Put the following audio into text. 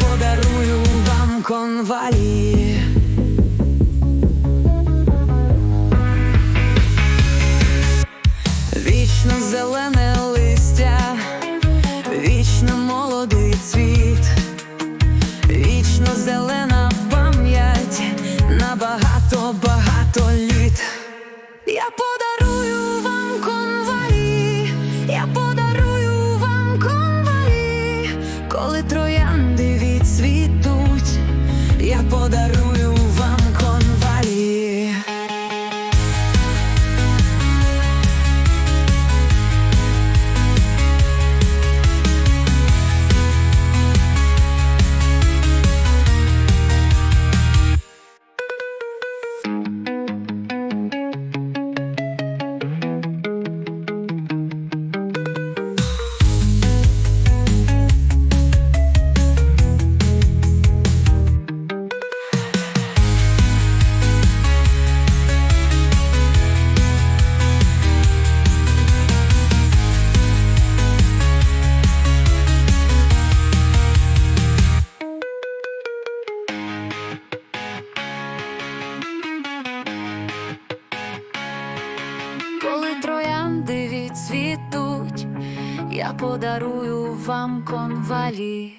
подарую вам конвалії. Вічно зелене листя, вічно молодий цвіт, вічно зелена пам'ять на багато багато літ. Я подарую вам конвалі, я подарую вам конвалі, коли відцвітуть, я подарую Коли троянди відцвітуть, я подарую вам конвалі.